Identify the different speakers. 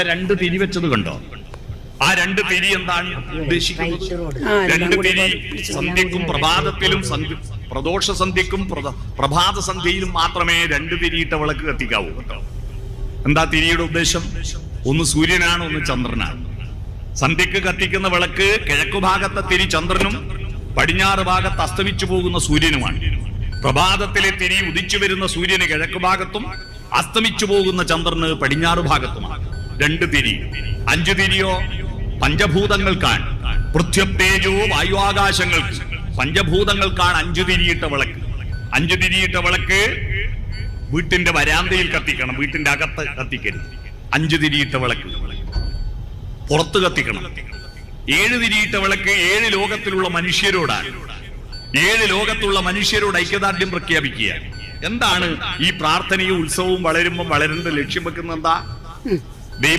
Speaker 1: അവിടെ രണ്ട് തിരി വെച്ചത് കണ്ടോ? ആ രണ്ട് തിരി എന്താണ് ഉദ്ദേശിക്കുന്നത്? രണ്ട് തിരി സന്ധ്യക്കും പ്രഭാതത്തിലും സന്ധ്യ പ്രദോഷ സന്ധ്യക്കും പ്രഭാത സന്ധ്യയിലും മാത്രമേ രണ്ട് തിരിയിട്ട വിളക്ക് കത്തിക്കാവൂ കേട്ടോ. എന്താ തിരിയുടെ ഉദ്ദേശം? ഒന്ന് സൂര്യനാണ് ഒന്ന് ചന്ദ്രനാണ്. സന്ധ്യക്ക് കത്തിക്കുന്ന വിളക്ക് കിഴക്കു ഭാഗത്തെ തിരി ചന്ദ്രനും പടിഞ്ഞാറ് ഭാഗത്ത് അസ്തമിച്ചു പോകുന്ന സൂര്യനുമാണ്. പ്രഭാതത്തിലെ തിരി ഉദിച്ചു വരുന്ന സൂര്യന് കിഴക്കു ഭാഗത്തും അസ്തമിച്ചു പോകുന്ന ചന്ദ്രന് പടിഞ്ഞാറ് ഭാഗത്തുമാണ്. രണ്ട് തിരി. അഞ്ചു തിരിയോ? പഞ്ചഭൂതങ്ങൾക്കാണ് പൃഥ്വത്തേജോ വായുവാകാശങ്ങൾക്ക്. പഞ്ചഭൂതങ്ങൾക്കാണ് അഞ്ചു തിരിയിട്ട വിളക്ക്. അഞ്ചു തിരിയിട്ട വിളക്ക് വീട്ടിന്റെ വരാന്തയിൽ കത്തിക്കണം. വീട്ടിന്റെ അകത്ത് കത്തിക്കരുത്. അഞ്ചു തിരിയിട്ട വിളക്ക്. പുറത്ത് കത്തിക്കണം. ഏഴ് തിരിയിട്ട വിളക്ക് ഏഴ് ലോകത്തിലുള്ള മനുഷ്യരോടാണ്. ഏഴ് ലോകത്തുള്ള മനുഷ്യരോട് ഐക്യദാർഢ്യം പ്രഖ്യാപിക്കുക. എന്താണ് ഈ പ്രാർത്ഥനയും ഉത്സവവും വളരുമ്പോൾ വളരേണ്ട ലക്ഷ്യം വെക്കുന്നത് എന്താ?